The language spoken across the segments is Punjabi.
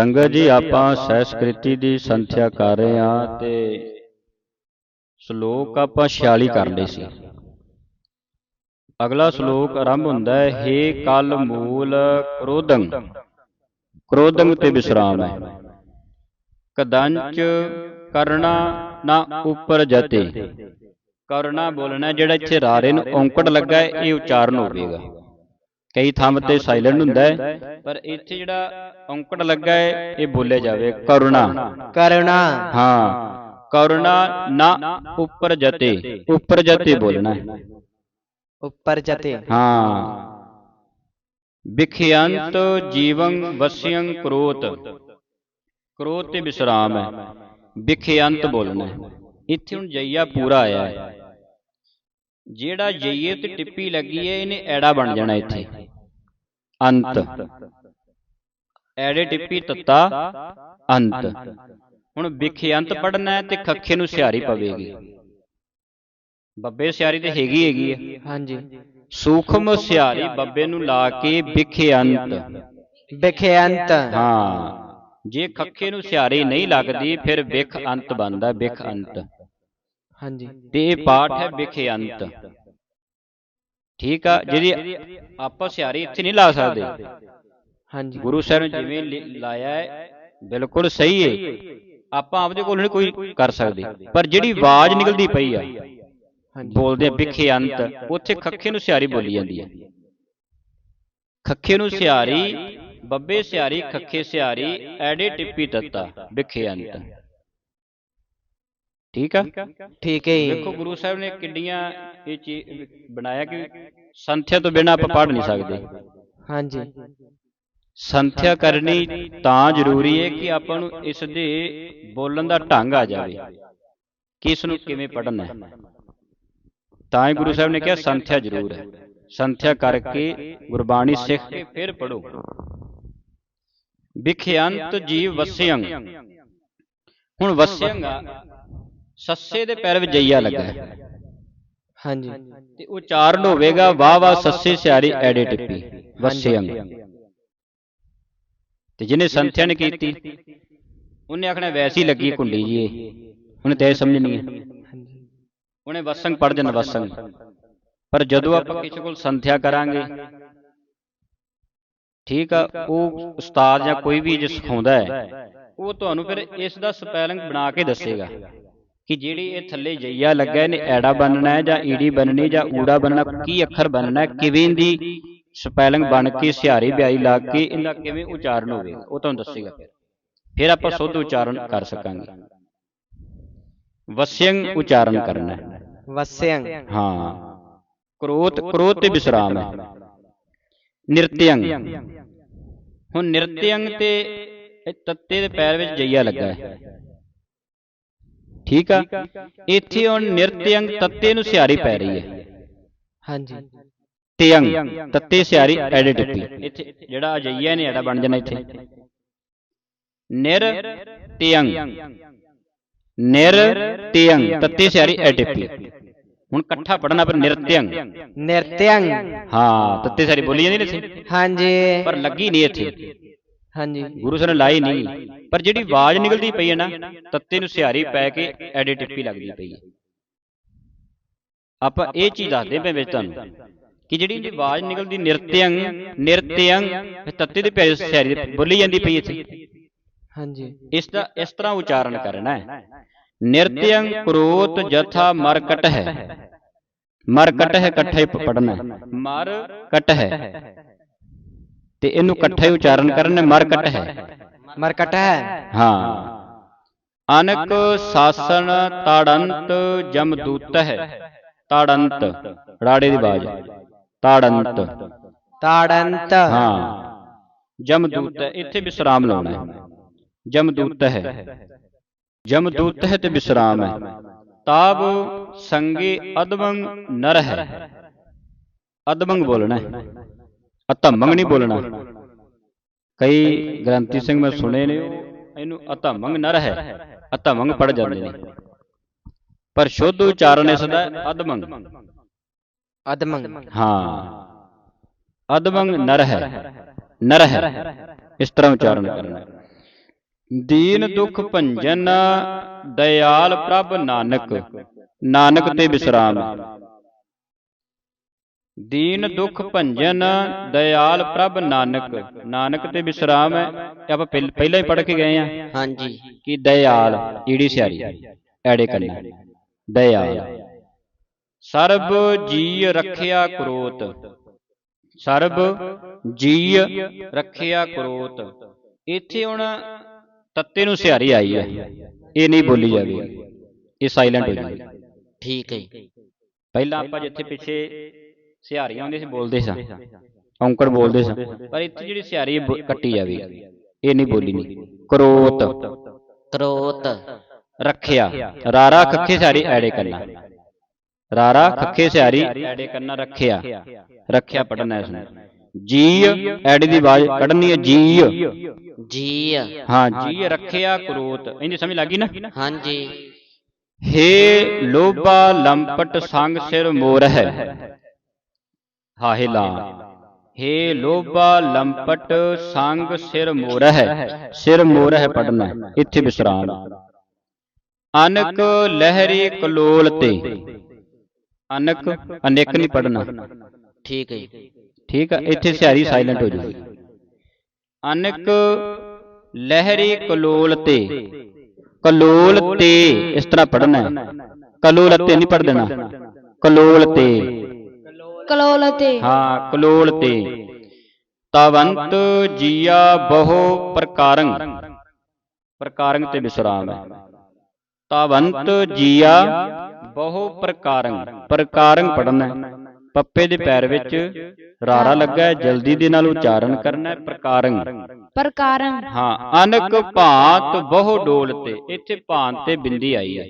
ਸੰਗਤ ਜੀ ਆਪਾਂ ਸੰਸਕ੍ਰਿਤੀ ਦੀ ਸੰਥਿਆ ਕਰ ਰਹੇ ਹਾਂ ਤੇ ਸ਼ਲੋਕ ਆਪਾਂ 46 ਕਰ ਲਏ ਸੀ। ਅਗਲਾ ਸ਼ਲੋਕ ਆਰੰਭ ਹੁੰਦਾ ਹੈ ਹੇ ਕਲ ਮੂਲ ਕ੍ਰੋਧੰ। ਕ੍ਰੋਧੰ ਤੇ ਵਿਸਰਾਮ ਹੈ। ਕਦੰਚ ਕਰਣਾ ਨਾ ਉਪਰ ਜਤੇ। ਕਰਣਾ ਬੋਲਣਾ ਜਿਹੜਾ ਇੱਥੇ ਰਾਰੇ ਨੂੰ ਔਂਕੜ ਲੱਗਾ ਹੈ ਇਹ ਉਚਾਰਨ ਹੋਵੇਗਾ। ਕਈ ਥਾਂ ਤੇ ਸਾਇਲੈਂਟ ਹੁੰਦਾ ਹੈ। ਪਰ ਇੱਥੇ ਜਿਹੜਾ ਔਂਕੜ ਲੱਗਾ ਹੈ ਇਹ ਬੋਲਿਆ ਜਾਵੇ ਕਰੁਣਾ। ਕਰੁਣਾ। ਹਾਂ। ਕਰੁਣਾ ਨਾ ਉੱਪਰ ਜਤੇ। ਉੱਪਰ ਜਤੇ ਬੋਲਣਾ ਹੈ। ਉੱਪਰ ਜਤੇ। ਹਾਂ। ਵਿਖਿਅੰਤ ਜੀਵੰ ਵਸਿਯੰ ਕਰੋਤ। ਕਰੋਤ ਤੇ ਵਿਸਰਾਮ ਹੈ। ਵਿਖਿਅੰਤ ਬੋਲਣਾ ਹੈ। ਇੱਥੇ ਹੁਣ ਜਈਆ ਪੂਰਾ ਆਇਆ ਹੈ। ਜਿਹੜਾ ਜਈਏ ਤੇ ਟਿੱਪੀ ਲੱਗੀ ਹੈ ਇਹਨੇ ਐੜਾ ਬਣ ਜਾਣਾ ਇੱਥੇ। ਅੰਤ। ਐੜੇ ਟਿੱਪੀ ਤੱਤਾ ਅੰਤ। ਹੁਣ ਵਿਖਿਅੰਤ ਪੜਨਾ ਹੈ ਤੇ ਖੱਖੇ ਨੂੰ ਸਿਹਾਰੀ ਪਵੇਗੀ। ਬੱਬੇ ਸਿਹਾਰੀ ਤੇ ਹੈਗੀ ਹੈਗੀ ਹੈ ਹਾਂਜੀ। ਸੂਖਮ ਸਿਹਾਰੀ ਬੱਬੇ ਨੂੰ ਲਾ ਕੇ ਵਿਖਿਅੰਤ ਵਿਖਿਅੰਤ ਹਾਂ। ਜੇ ਖੱਖੇ ਨੂੰ ਸਿਹਾਰੀ ਨਹੀਂ ਲੱਗਦੀ ਫਿਰ ਵਿਖ ਅੰਤ ਬਣਦਾ ਵਿਖ ਅੰਤ। ਹਾਂਜੀ। ਤੇ ਇਹ ਪਾਠ ਹੈ ਵਿਖਿਅੰਤ ਠੀਕ ਆ ਜਿਹਦੀ ਆਪਾਂ ਸਿਹਾਰੀ ਇੱਥੇ ਨਹੀਂ ਲਾ ਸਕਦੇ। ਹਾਂਜੀ। ਗੁਰੂ ਸਾਹਿਬ ਨੇ ਜਿਵੇਂ ਲਾਇਆ ਹੈ ਬਿਲਕੁਲ ਸਹੀ ਹੈ। ਆਪਾਂ ਆਪਦੇ ਕੋਲ ਨਹੀਂ ਕੋਈ ਕਰ ਸਕਦੇ। ਪਰ ਜਿਹੜੀ ਆਵਾਜ਼ ਨਿਕਲਦੀ ਪਈ ਆ ਹਾਂਜੀ। ਬੋਲਦੇ ਆ ਵਿਖਿਅੰਤ ਉੱਥੇ ਖੱਖੇ ਨੂੰ ਸਿਹਾਰੀ ਬੋਲੀ ਜਾਂਦੀ ਹੈ ਖੱਖੇ ਨੂੰ ਸਿਹਾਰੀ ਬੱਬੇ ਸਿਹਾਰੀ ਖੱਖੇ ਸਿਹਾਰੀ ਐੜੇ ਟਿੱਪੀ ਤੱਤਾ ਵਿਖਿਅੰਤ ਠੀਕ ਆ? ਠੀਕ ਹੈ ਦੇਖੋ ਗੁਰੂ ਸਾਹਿਬ ਨੇ ਕਿੱਡੀਆਂ ਇਹ ਚੀਜ਼ ਬਣਾਇਆ ਕਿ ਸੰਥਿਆ ਤੋਂ ਬਿਨਾਂ ਆਪਾਂ ਪੜ੍ਹ ਨਹੀਂ ਸਕਦੇ। ਹਾਂਜੀ। ਸੰਥਿਆ ਕਰਨੀ ਤਾਂ ਜ਼ਰੂਰੀ ਹੈ ਕਿ ਆਪਾਂ ਨੂੰ ਇਸ ਦੇ ਬੋਲਣ ਦਾ ਢੰਗ ਆ ਜਾਵੇ। ਕਿ ਇਸ ਨੂੰ ਕਿਵੇਂ ਪੜ੍ਹਨਾ ਹੈ। ਤਾਂ ਹੀ ਗੁਰੂ ਸਾਹਿਬ ਨੇ ਕਿਹਾ ਸੰਥਿਆ ਜ਼ਰੂਰ ਹੈ। ਸੰਥਿਆ ਕਰਕੇ ਗੁਰਬਾਣੀ ਸਿੱਖ ਕੇ ਫਿਰ ਪੜੋ ਵਿਖਿਅੰਤ ਜੀਵ ਵਸਿਯੰ। ਹੁਣ ਵਸਿਯੰ ਆ। ਸੱਸੇ ਦੇ ਪੈਰ ਵਿੱਚ ਜਈਆ ਲੱਗਾ ਹੈ। ਹਾਂਜੀ। ਤੇ ਉਚਾਰਨ ਹੋਵੇਗਾ ਵਾਹ ਵਾਹ ਸੱਸੇ ਸਿਆਰੀ ਐੜੇ ਟਿੱਪੀ ਵਸਿਯੰ ਤੇ ਜਿਹਨੇ ਸੰਥਿਆ ਨੇ ਕੀਤੀ ਉਹਨੇ ਆਖਣਾ ਵੈਸੀ ਲੱਗੀ ਕੁੰਡੀ ਜੀ ਉਹਨੇ ਤੇ ਸਮਝਣੀ ਹੈ ਉਹਨੇ ਵਸੰਗ ਪੜ ਜਨ ਵਸੰਗ। ਪਰ ਜਦੋਂ ਆਪਾਂ ਕਿਸੇ ਕੋਲ ਸੰਥਿਆ ਕਰਾਂਗੇ ਠੀਕ ਆ ਉਹ ਉਸਤਾਦ ਜਾਂ ਕੋਈ ਵੀ ਜੇ ਸਿਖਾਉਂਦਾ ਹੈ ਉਹ ਤੁਹਾਨੂੰ ਫਿਰ ਇਸ ਦਾ ਸਪੈਲਿੰਗ ਬਣਾ ਕੇ ਦੱਸੇਗਾ। ਕਿ ਜਿਹੜੀ ਇਹ ਥੱਲੇ ਜਈਆ ਲੱਗਾ ਇਹਨੇ ਐੜਾ ਬਣਨਾ ਹੈ ਜਾਂ ਈੜੀ ਬਣਨੀ ਜਾਂ ਊੜਾ ਬਣਨਾ ਕੀ ਅੱਖਰ ਬਣਨਾ ਕਿਵੇਂ ਦੀ ਸਪੈਲਿੰਗ ਬਣ ਕੇ ਸਿਹਾਰੀ ਬਿਆਈ ਲਾ ਕੇ ਇਹਦਾ ਕਿਵੇਂ ਉਚਾਰਨ ਹੋਵੇਗਾ ਉਹ ਤੁਹਾਨੂੰ ਦੱਸੇਗਾ ਫਿਰ। ਫਿਰ ਆਪਾਂ ਸ਼ੁੱਧ ਉਚਾਰਨ ਕਰ ਸਕਾਂਗੇ। ਵਸਿਯੰ ਉਚਾਰਨ ਕਰਨਾ ਹੈ। ਵਸਿਅੰ ਹਾਂ। ਕ੍ਰੋਧ ਕ੍ਰੋਧ ਤੇ ਵਿਸਰਾਮ। ਹੈ ਨਿਰਤਯੰ ਹੁਣ ਨਿਰਤਯੰ ਤੇ ਤੱਤੇ ਦੇ ਪੈਰ ਵਿੱਚ ਜਈਆ ਲੱਗਾ ਹੈ। ਠੀਕ ਆ? ਇੱਥੇ ਹੁਣ ਨਿਰਤਯੰ ਤੱਤੇ ਨੂੰ ਸਿਹਾਰੀ ਪੈ ਰਹੀ ਹੈ। ਹਾਂਜੀ। ਤਿਯੰ ਤੱਤੇ ਸਿਹਾਰੀ ਐਡੇ ਟਿੱਪੀ ਇੱਥੇ ਜਿਹੜਾ ਅਜਈਆ ਨੇ ਐਡਾ ਬਣ ਜਾਣਾ ਇੱਥੇ। ਨਿਰ ਤਿਯੰ ਨਿਰ ਤਿਯੰ ਤੱਤੇ ਸਿਹਾਰੀ ਐਡੇ ਟਿੱਪੀ ਹੁਣ ਇਕੱਠਾ ਪੜਨਾ ਪਰ ਨਿਰਤਯੰ ਨਿਰਤਯੰ ਹਾਂ ਤੱਤੇ ਸਾਰੀ ਬੋਲੀ ਜਾਂਦੀ ਨੇ ਇੱਥੇ। ਹਾਂਜੀ। ਪਰ ਲੱਗੀ ਨਹੀਂ ਇੱਥੇ। ਹਾਂਜੀ। ਗੁਰੂ ਸਾਹਿਬ ਨੇ ਲਾਈ ਨਹੀਂ ਪਰ ਜਿਹੜੀ ਆਵਾਜ਼ ਨਿਕਲਦੀ ਪਈ ਹੈ ਨਾ ਤੱਤੇ ਨੂੰ ਸਿਹਾਰੀ ਪੈ ਕੇ ਐਡੇ ਟਿੱਪੀ ਲੱਗਦੀ ਪਈ ਹੈ। ਆਪਾਂ ਇਹ ਚੀਜ਼ ਦੱਸਦੇ ਪਏ ਵਿੱਚ ਤੁਹਾਨੂੰ ਕਿ ਜਿਹੜੀ ਇਹਦੀ ਆਵਾਜ਼ ਨਿਕਲਦੀ ਨਿਰਤਯੰ ਨਿਰਤਯੰ ਇਹ ਤੱਤੇ ਦੇ ਪੈਰ ਸਿਹਾਰੀ ਬੋਲੀ ਜਾਂਦੀ ਪਈ ਇੱਥੇ। ਹਾਂਜੀ। ਇਸ ਦਾ ਇਸ ਤਰ੍ਹਾਂ ਉਚਾਰਨ ਕਰਨਾ ਹੈ। ਨਿਰਤਯੰ ਕਰੋਤ ਜਥਾ ਮਰਕਟ ਹੈ ਮਰਕਟ ਹੈ। ਇਕੱਠੇ ਪੜਨਾ ਹੈ। ਮਰ ਕਟ ਹੈ ਤੇ ਇਹਨੂੰ ਇਕੱਠੇ ਉਚਾਰਨ ਕਰਨਾ ਮਰਕਟ ਹੈ। ਮਰਕਟ ਹੈ। ਹਾਂ। ਅਨਕ ਸਾਸਨ ਤਾੜੰਤ ਜਮਦੂਤ ਹੈ। ਤਾੜੰਤ ਰਾੜੇ ਦੀ ਬਾਜ ਤਾੜੰਤ। ਤਾੜੰਤ। ਹਾਂ। ਜਮਦੂਤ ਹੈ। ਇੱਥੇ ਵਿਸਰਾਮ ਲਾਉਣਾ ਹੈ। ਜਮਦੂਤ ਹੈ। ਜਮਦੂਤ ਹੈ ਤੇ ਵਿਸਰਾਮ ਹੈ। ਤਾਬ ਸੰਗੇ ਅਦਵੰਗ ਨਰ ਹੈ। ਅਦਵੰਗ ਬੋਲਣਾ ਹੈ। ਅਤਮੰਗ ਨਹੀਂ ਬੋਲਣਾ। ਕਈ ਗ੍ਰੰਥੀ ਸਿੰਘ ਮੈਂ ਸੁਣੇ ਨੇ ਇਹਨੂੰ ਅਤਮੰਗ ਨਰ ਹੈ ਅਤਮੰਗ ਪੜ ਜਾਂਦੇ ਨੇ। ਪਰ ਸ਼ੁੱਧ ਉਚਾਰਨ ਇਸ ਦਾ ਅਦਮੰਗ ਅਦਮੰਗ ਹਾਂ ਅਦਮੰਗ ਨਰ ਹੈ ਨਰ ਹੈ ਇਸ ਤਰ੍ਹਾਂ ਉਚਾਰਨ ਕਰਨਾ। ਦੀਨ ਦੁਖ ਭੰਜਨ ਦਇਆਲ ਪ੍ਰਭ ਨਾਨਕ ਨਾਨਕ ਤੇ ਵਿਸਰਾਮ। ਦੀਨ ਦੁਖ ਭੰਜਨ ਦਇਆਲ ਪ੍ਰਭ ਨਾਨਕ। ਨਾਨਕ ਤੇ ਵਿਸਰਾਮ ਹੈ ਇਹ ਆਪਾਂ ਪਹਿਲ- ਹੀ ਪੜ੍ਹ ਕੇ ਗਏ ਆ। ਹਾਂਜੀ। ਕਿ ਦਇਆਲ ਈੜੀ ਸਿਆਰੀ? ਐੜੇ ਕੰਨਾ। ਦਇਆਲ। ਸਰਬ ਜੀ ਰੱਖਿਆ ਕਰੋਤ। ਸਰਬ ਜੀ ਰੱਖਿਆ ਕਰੋਤ। ਇੱਥੇ ਹੁਣ ਤੱਤੇ ਨੂੰ ਸਿਆਰੀ ਆਈ ਹੈ। ਇਹ ਨਹੀਂ ਬੋਲੀ ਜਾਵੇਗੀ ਇਹ ਸਾਇਲੈਂਟ ਹੋ ਜਾਏਗੀ ਠੀਕ ਹੈ। ਪਹਿਲਾਂ ਆਪਾਂ ਜਿੱਥੇ ਪਿੱਛੇ ਸਿਹਾਰੀਆਂ ਹੁੰਦੀਆਂ ਸੀ ਬੋਲਦੇ ਸਾਂ। ਔਂਕੜ ਬੋਲਦੇ ਸਾਂ। ਪਰ ਇੱਥੇ ਜਿਹੜੀ ਸਿਹਾਰੀ ਕੱਟੀ ਜਾਵੇਗੀ ਇਹ ਨਹੀਂ ਬੋਲੀ ਨਹੀਂ। ਕਰੋਤ। ਕਰੋਤ। ਰੱਖਿਆ। ਰਾਰਾ ਖੱਖੇ ਸਿਹਾਰੀ ਐੜੇ ਕਰਨਾ। ਰਾਰਾ ਖੱਖੇ ਸਿਹਾਰੀ ਐੜੇ ਕਰਨਾ ਰੱਖਿਆ। ਰੱਖਿਆ। ਪੜਨਾ ਇਸ ਨੂੰ। ਜੀ ਐੜੇ ਦੀ ਆਵਾਜ਼ ਕੱਢਣੀ ਹੈ ਜੀ ਜੀ ਹਾਂ ਜੀ ਰੱਖਿਆ ਕਰੋਤ। ਇਹਦੀ ਸਮਝ ਲੱਗੀ ਨਾ? ਹਾਂਜੀ। ਹੇ ਲੋਭਾ ਲੰਪਟ ਸੰਗ ਸਿਰ ਮੋਰ ਹੈ ਹਾਹੇ ਲਾ ਹੇ ਲੋਭਾ ਲੰਪਟ ਸੰਗ ਸਿਰ ਮੋਰ ਹੈ ਸਿਰ ਮੋਰ ਹੈ ਪੜਨਾ ਇੱਥੇ ਵਿਸਰਾਮ। ਅਨਕ ਲਹਿਰੀ ਕਲੋਲ ਤੇ। ਅਨਕ ਅਨੇਕ ਨਹੀਂ ਪੜਨਾ। ਠੀਕ ਹੈ ਜੀ। ਠੀਕ ਆ ਇੱਥੇ ਸਿਆਰੀ ਸਾਇਲੈਂਟ ਹੋ ਜੂਗੀ ਅਨਕ ਲਹਿਰੀ ਕਲੋਲ ਤੇ। ਕਲੋਲ ਤੇ ਇਸ ਤਰ੍ਹਾਂ ਪੜਨਾ। ਕਲੋਲ ਤੇ ਨਹੀਂ ਪੜ ਦੇਣਾ। ਕਲੋਲ ਤੇ। ਹਾਂ ਕਲੋਲ ਤੇ। ਤਵੰਤ ਜੀਆ ਬਹੁ ਪ੍ਰਕਾਰੰ ਪ੍ਰਕਾਰੰ ਤੇ ਵਿਸਰਾਮ ਹੈ। ਤਵੰਤ ਜੀਆ ਬਹੁ ਪ੍ਰਕਾਰੰ ਪ੍ਰਕਾਰੰ ਪੜਨਾ ਹੈ। ਪੱਪੇ ਦੇ ਪੈਰ ਵਿੱਚ ਰਾਰਾ ਲੱਗਾ ਹੈ। ਜਲਦੀ ਦੇ ਨਾਲ ਉਚਾਰਨ ਕਰਨਾ ਹੈ। ਪ੍ਰਕਾਰੰ ਪ੍ਰਕਾਰੰ ਹਾਂ ਅਨਕ ਭਾਂਤ ਬਹੁ ਡੋਲ ਤੇ। ਇੱਥੇ ਭਾਂਤ ਤੇ ਬਿੰਦੀ ਆਈ ਹੈ।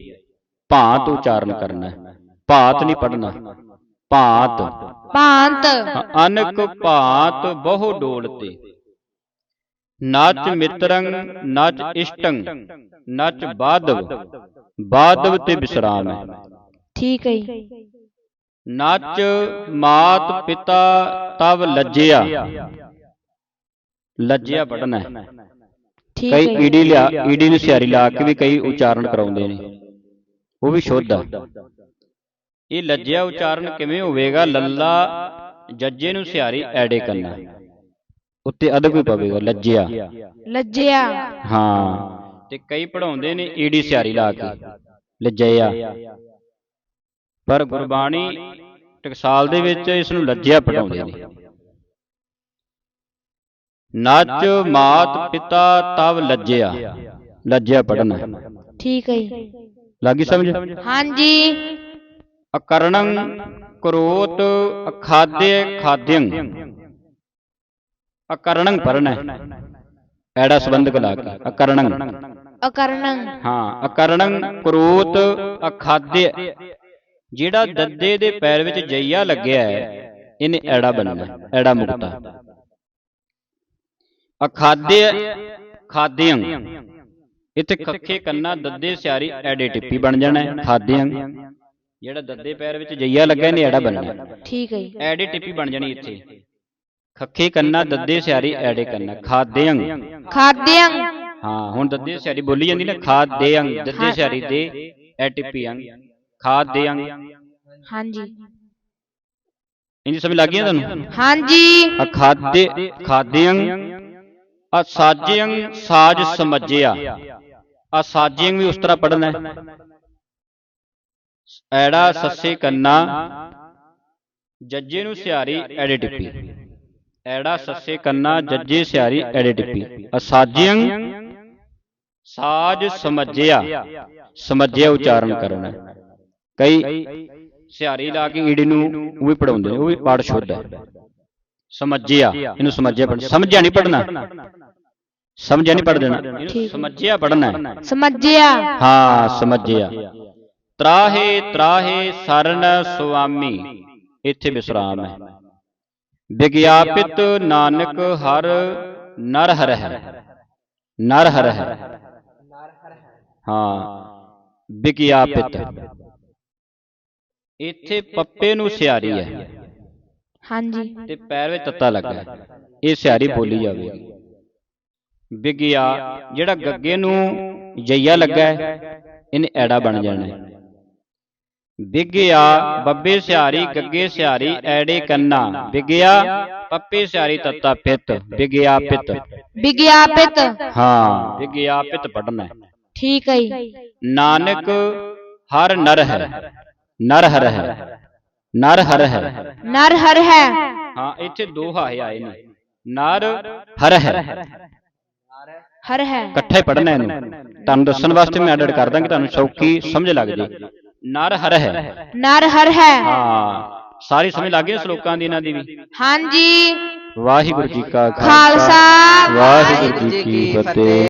ਭਾਂਤ ਉਚਾਰਨ ਕਰਨਾ ਹੈ। ਭਾਤ ਨਹੀਂ ਪੜਨਾ ਭਾਂਤ। ਭਾਂਤ। ਅਨਕ ਭਾਂਤ ਬਹੁ ਡੋਲ ਤੇ ਨਚ ਮਿੱਤਰੰ ਨਚ ਇਸ਼ਟੰ ਨਚ ਬਾਧਵ। ਬਾਧਵ ਤੇ ਵਿਸਰਾਮ ਹੈ। ਠੀਕ ਹੈ ਜੀ। ਨਚ ਮਾਤ ਪਿਤਾ ਤਵ ਲੱਜਿਆ। ਲੱਜਿਆ ਪੜਨਾ ਹੈ। ਠੀਕ ਕਈ। ਈਡੀ ਲਿਆ ਈਡੀ ਨੂੰ ਸਿਆਰੀ ਲਾ ਕੇ ਵੀ ਕਈ ਉਚਾਰਨ ਕਰਾਉਂਦੇ ਨੇ। ਉਹ ਵੀ ਸ਼ੁੱਧ ਆ। ਇਹ ਲੱਜਿਆ ਉਚਾਰਨ ਕਿਵੇਂ ਹੋਵੇਗਾ? ਲੱਲਾ ਜੱਜੇ ਨੂੰ ਸਿਆਰੀ ਐੜੇ ਕਰਨਾ ਉੱਤੇ ਅਦਬ ਵੀ ਪਵੇਗਾ ਲੱਜਿਆ ਲੱਜਿਆ ਹਾਂ। ਤੇ ਕਈ ਪੜਾਉਂਦੇ ਨੇ ਈਡੀ ਸਿਆਰੀ ਲਾ ਕੇ। ਲੱਜਿਆ ਪਰ ਗੁਰਬਾਣੀ ਟਕਸਾਲ ਦੇ ਵਿੱਚ ਇਸ ਨੂੰ ਲੱਜਿਆ ਪੜਾਉਂਦੇ ਨੇ। ਨੱਚ ਮਾਤ ਪਿਤਾ ਤਵ ਲੱਜਿਆ ਲੱਜਿਆ ਪੜਨਾ ਠੀਕ ਹੈ ਜੀ। ਲੱਗੀ ਸਮਝ? ਹਾਂਜੀ। ਅਕਰਣੰ ਕਰੋਤ ਅਖਾਦੇ ਖਾਦਿਅੰ। ਅਕਰਣੰ ਪੜਨਾ ਐੜਾ ਸੰਬੰਧਕ ਲਾ ਕੇ। ਅਕਰਣੰ। ਅਕਰਣੰ। ਹਾਂ ਅਕਰਣੰ ਕਰੋਤ ਅਖਾਦੇ। ਜਿਹੜਾ ਦੱਦੇ ਦੇ ਪੈਰ ਵਿੱਚ ਜਈਆ ਲੱਗਿਆ ਹੈ ਇਹਨੇ ਐੜਾ ਬਣਨਾ ਐੜਾ ਮੁਕਤਾ ਅਖਾਦੇ ਖਾਦਿਅੰ। ਇੱਥੇ ਖੱਖੇ ਕੰਨਾ ਦੱਦੇ ਸਿਆਰੀ ਐੜੇ ਟਿੱਪੀ ਬਣ ਜਾਣਾ ਹੈ ਖਾਦਿਅੰ। ਜਿਹੜਾ ਦੱਦੇ ਪੈਰ ਵਿੱਚ ਜਈਆ ਲੱਗਾ ਇਹਨੇ ਐੜਾ ਬਣਨਾ ਠੀਕ ਹੈ ਜੀ। ਐੜੇ ਟਿੱਪੀ ਬਣ ਜਾਣੀ ਇੱਥੇ। ਖੱਖੇ ਕੰਨਾ ਦੱਦੇ ਸਿਆਰੀ ਐੜੇ ਕੰਨਾ। ਖਾਦਿਅੰ ਖਾਦਿਅੰ ਹਾਂ ਹੁਣ ਦੱਦੇ ਸਿਆਰੀ ਬੋਲੀ ਜਾਂਦੀ ਨਾ ਖਾਦਿਅੰ ਦੱਦੇ। ਸਿਆਰੀ ਦੇ ਐ ਟਿੱਪੀਆਂ। ਖਾਦਿਅੰ ਹਾਂਜੀ। ਇੰਨੀ ਸਮਝ ਲੱਗ ਗਈ ਨਾ ਤੁਹਾਨੂੰ? ਹਾਂਜੀ। ਅਖਾਦੇ ਖਾਦਿਅੰ ਅਸਾਜਿਅੰ ਸਾਜ ਸਮਝਿਆ। ਅਸਾਜਿਅੰ ਵੀ ਉਸ ਤਰ੍ਹਾਂ ਪੜਨਾ ਹੈ। ਐੜਾ ਸੱਸੇ ਕੰਨਾ ਜੱਜੇ ਨੂੰ ਸਿਆਰੀ ਐੜੇ ਟਿੱਪੀ। ਐੜਾ ਸੱਸੇ ਕੰਨਾ ਜੱਜੇ ਸਿਆਰੀ ਐੜੇ ਟਿੱਪੀ। ਅਸਾਜਿਅੰ ਸਾਜ ਸਮਝਿਆ ਸਮਝਿਆ ਉਚਾਰਨ ਕਰਨਾ। ਹੈ। ਕਈ ਸਿਆਰੀ ਲਾ ਕੇ ਈੜੀ ਨੂੰ ਉਹ ਵੀ ਪੜਾਉਂਦੇ ਉਹ ਵੀ ਪਾਠ ਸ਼ੁੱਧ ਹੈ। ਸਮਝਿਆ ਇਹਨੂੰ ਸਮਝਿਆ ਪੜਨਾ ਸਮਝਿਆ ਨਹੀਂ ਪੜਨਾ ਸਮਝਿਆ ਨਹੀਂ ਪੜ ਦੇਣਾ। ਸਮਝਿਆ ਪੜਨਾ ਹੈ। ਸਮਝਿਆ। ਹਾਂ ਸਮਝਿਆ। ਤਰਾਹੇ ਤਰਾਹੇ ਸਰਨ ਸੁਆਮੀ। ਇੱਥੇ ਵਿਸਰਾਮ ਹੈ। ਵਿਗਿਆਪਿਤ ਨਾਨਕ ਹਰ ਨਰ ਹਰ ਹੈ। ਨਰ ਹਰ ਹੈ। ਹਾਂ ਵਿਗਿਆਪਿਤ। ਇੱਥੇ ਪੱਪੇ ਨੂੰ ਸਿਆਰੀ ਹੈ। ਹਾਂਜੀ। ਤੇ ਪੈਰ ਵਿੱਚ ਤੱਤਾ ਲੱਗਾ। ਇਹ ਸਿਆਰੀ ਬੋਲੀ ਜਾਵੇਗੀ ਵਿਗਿਆ ਜਿਹੜਾ ਗੱਗੇ ਨੂੰ ਜਈਆ ਲੱਗਾ ਹੈ ਇਹਨੇ ਐੜਾ ਬਣ ਜਾਣਾ ਹੈ। ਵਿਗਿਆ ਬੱਬੇ ਸਿਹਾਰੀ ਗੱਗੇ ਸਿਹਾਰੀ ਐੜੇ ਕੰਨਾ। ਵਿਗਿਆ ਪੱਪੇ ਸਿਹਾਰੀ ਤੱਤਾ ਪਿੱਤ। ਵਿਗਿਆ ਪਿੱਤ। ਵਿਗਿਆਪਿਤ ਹਾਂ ਵਿਗਿਆ ਪਿੱਤ ਪੜਨਾ ਹੈ ਠੀਕ ਹੈ ਜੀ। ਨਾਨਕ ਹਰ ਨਰ ਹੈ ਨਰ ਹਰ ਹੈ ਨਰ ਹਰ ਹੈ ਨਰ ਹਰ ਹੈ। ਹਾਂ ਇੱਥੇ ਦੋ ਹਾਏ ਆਏ ਨੇ। ਨਰ ਹਰ ਹੈ। ਹਰ ਹੈ। ਇਕੱਠੇ ਪੜਨਾ ਇਹਨੂੰ। ਤੁਹਾਨੂੰ ਦੱਸਣ ਵਾਸਤੇ ਮੈਂ ਐਡਿਟ ਕਰ ਦਾਂ ਕਿ ਤੁਹਾਨੂੰ ਸੌਖੀ ਸਮਝ ਲੱਗ ਜੇ। ਨਰ ਹਰ ਹੈ। ਨਰ ਹਰ ਹੈ। ਹਾਂ। ਸਾਰੀ ਸਮਝ ਲੱਗ ਗਈ ਸ਼ਲੋਕਾਂ ਦੀ ਇਹਨਾਂ ਦੀ ਵੀ? ਹਾਂਜੀ। ਵਾਹਿਗੁਰੂ ਜੀ ਕਾ ਖਾਲਸਾ। ਵਾਹਿਗੁਰੂ ਜੀ ਕੀ ਫਤਿਹ।